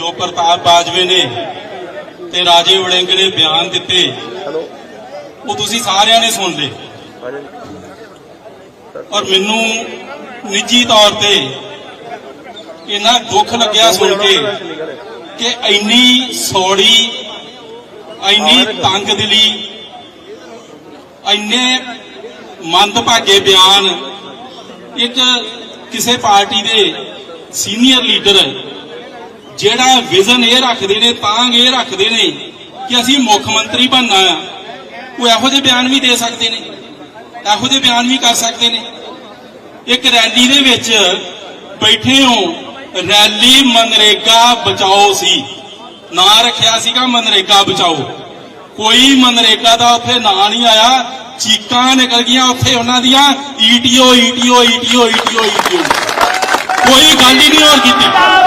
ਜੋ ਪ੍ਰਤਾਪ ਬਾਜਵੇ ਨੇ ਤੇ ਰਾਜੇ ਵੜਿੰਗ ਨੇ ਬਿਆਨ ਦਿੱਤੇ ਉਹ ਤੁਸੀਂ ਸਾਰਿਆਂ ਨੇ ਸੁਣ ਲਏ। ਔਰ ਮੈਨੂੰ ਨਿੱਜੀ ਤੌਰ ਤੇ ਇੰਨਾ ਦੁੱਖ ਲੱਗਿਆ ਸੁਣ ਕੇ ਕਿ ਇੰਨੀ ਸੌੜੀ ਇੰਨੀ ਤੰਗ ਦਿਲੀ ਇੰਨੇ ਮੰਦਭਾਗੇ ਬਿਆਨ ਇੱਕ ਕਿਸੇ ਪਾਰਟੀ ਦੇ ਸੀਨੀਅਰ ਲੀਡਰ ਜਿਹੜਾ ਵਿਜ਼ਨ ਇਹ ਰੱਖਦੇ ਨੇ, ਤਾਂ ਇਹ ਰੱਖਦੇ ਨੇ ਕਿ ਅਸੀਂ ਮੁੱਖ ਮੰਤਰੀ ਬਣਨਾ ਆ। ਉਹ ਇਹੋ ਜਿਹੇ ਬਿਆਨ ਵੀ ਦੇ ਸਕਦੇ ਨੇ, ਇਹੋ ਜਿਹੇ ਬਿਆਨ ਵੀ ਕਰ ਸਕਦੇ ਨੇ। ਇੱਕ ਰੈਲੀ ਦੇ ਵਿੱਚ ਬੈਠੇ ਹੋ, ਰੈਲੀ ਮਨਰੇਗਾ ਬਚਾਓ ਸੀ। ਨਾਂ ਰੱਖਿਆ ਸੀਗਾ ਮਨਰੇਗਾ ਬਚਾਓ। ਕੋਈ ਮਨਰੇਗਾ ਦਾ ਉੱਥੇ ਨਾਂ ਨਹੀਂ ਆਇਆ, ਚੀਕਾਂ ਨਿਕਲ ਗਈਆਂ ਉੱਥੇ ਉਹਨਾਂ ਦੀਆਂ, ETO ETO ETO ETO ETO. ਕੋਈ ਗੱਲ ਹੀ ਨਹੀਂ ਹੋਰ ਕੀਤੀ।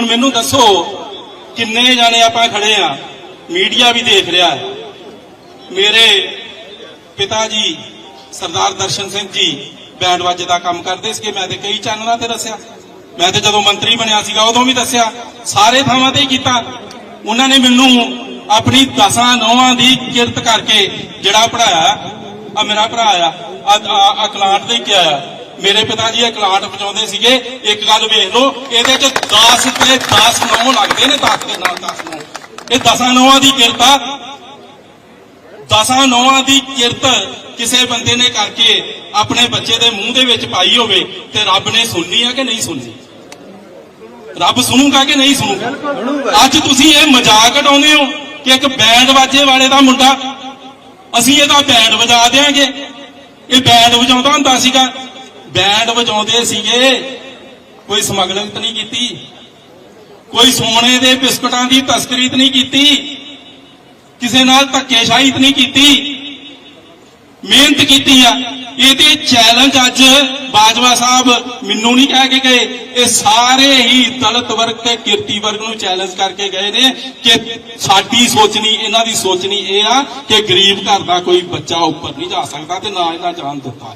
ਹੁਣ ਮੈਨੂੰ ਦੱਸੋ, ਕਿੰਨੇ ਜਾਣੇ ਆਪਾਂ ਖੜੇ ਆ? ਮੀਡੀਆ ਵੀ ਦੇਖ ਰਿਹਾ ਹੈ। ਮੇਰੇ ਪਿਤਾ ਜੀ ਸਰਦਾਰ ਦਰਸ਼ਨ ਸਿੰਘ ਜੀ ਬੈਂਡ ਵਾਜੇ ਦਾ ਕੰਮ ਕਰਦੇ ਸੀਗੇ, ਮੈਂ ਤੇ ਕਈ ਚੈਨਲਾਂ ਤੇ ਦੱਸਿਆ। ਮੈਂ ਤੇ ਜਦੋਂ ਮੰਤਰੀ ਬਣਿਆ ਸੀਗਾ, ਉਦੋਂ ਵੀ ਦੱਸਿਆ। ਸਾਰੇ ਥਾਵਾਂ ਤੇ ਹੀ ਕੀਤਾ। ਉਹਨਾਂ ਨੇ ਮੈਨੂੰ ਆਪਣੀ ਦਸਾਂ ਨੌਵਾਂ ਦੀ ਕਿਰਤ ਕਰਕੇ ਜਿਹੜਾ ਪੜਾਇਆ ਆ ਮੇਰਾ ਭਰਾ ਆ ਆ ਕਲਾਟ ਦੇ ਕੇ ਆਇਆ ਮੇਰੇ ਪਿਤਾ ਜੀ ਇਹ ਕਲਾਟ ਵਜਾਉਂਦੇ ਸੀਗੇ, ਇੱਕ ਗੱਲ ਵੇਖ ਲਓ, ਇਹਦੇ ਚ 10 ਤੇ 10 ਨੌ ਲੱਗਦੇ ਨੇ 10 ਦੇ ਨਾਲ 10 ਨੌ। ਇਹ ਦਸਾਂ ਨੌਵਾਂ ਦੀ ਕਿਰਤ ਆ। ਦਸਾਂ ਨੌਵਾਂ ਦੀ ਕਿਰਤ ਕਿਸੇ ਬੰਦੇ ਨੇ ਕਰਕੇ ਆਪਣੇ ਬੱਚੇ ਦੇ ਮੂੰਹ ਦੇ ਵਿੱਚ ਪਾਈ ਹੋਵੇ ਤੇ ਰੱਬ ਨੇ ਸੁਣਨੀ ਆ ਕਿ ਨਹੀਂ ਸੁਣਨੀ? ਰੱਬ ਸੁਣੂਗਾ ਕਿ ਨਹੀਂ ਸੁਣੂਗਾ? ਅੱਜ ਤੁਸੀਂ ਇਹ ਮਜ਼ਾਕ ਉਡਾਉਂਦੇ ਹੋ ਕਿ ਇੱਕ ਬੈਂਡ ਵਾਜੇ ਵਾਲੇ ਦਾ ਮੁੰਡਾ, ਅਸੀਂ ਇਹਦਾ ਬੈਂਡ ਵਜਾ ਦੇਾਂਗੇ ਇਹ ਬੈਂਡ ਵਜਾਉਂਦਾ ਹੁੰਦਾ ਸੀਗਾ। ਬੈਂਡ ਵਜਾਉਂਦੇ ਸੀਗੇ। ਕੋਈ ਸਮਗਲਿੰਗ ਤਾਂ ਨਹੀਂ ਕੀਤੀ। ਕੋਈ ਸੋਨੇ ਦੇ ਬਿਸਕਟਾਂ ਦੀ ਤਸਕਰੀ ਤਾਂ ਨਹੀਂ ਕੀਤੀ। ਕਿਸੇ ਨਾਲ ਧੱਕੇਸ਼ਾਹੀ ਨਹੀਂ ਕੀਤੀ। ਮਿਹਨਤ ਕੀਤੀ ਆ। ਇਹਦੇ ਤੇ ਚੈਲੰਜ ਅੱਜ ਬਾਜਵਾ ਸਾਹਿਬ ਮੈਨੂੰ ਨਹੀਂ ਕਹਿ ਕੇ ਗਏ। ਇਹ ਸਾਰੇ ਹੀ ਦਲਿਤ ਵਰਗ ਤੇ ਕਿਰਤੀ ਵਰਗ ਨੂੰ ਚੈਲੰਜ ਕਰਕੇ ਗਏ ਨੇ ਕਿ ਸਾਡੀ ਸੋਚਣੀ, ਇਹਨਾਂ ਦੀ ਸੋਚਣੀ ਇਹ ਆ ਕਿ ਗਰੀਬ ਘਰ ਦਾ ਕੋਈ ਬੱਚਾ ਉੱਪਰ ਨਹੀਂ ਜਾ ਸਕਦਾ ਤੇ ਨਾ ਇਹਨਾਂ ਜਾਣ ਦਿੱਤਾ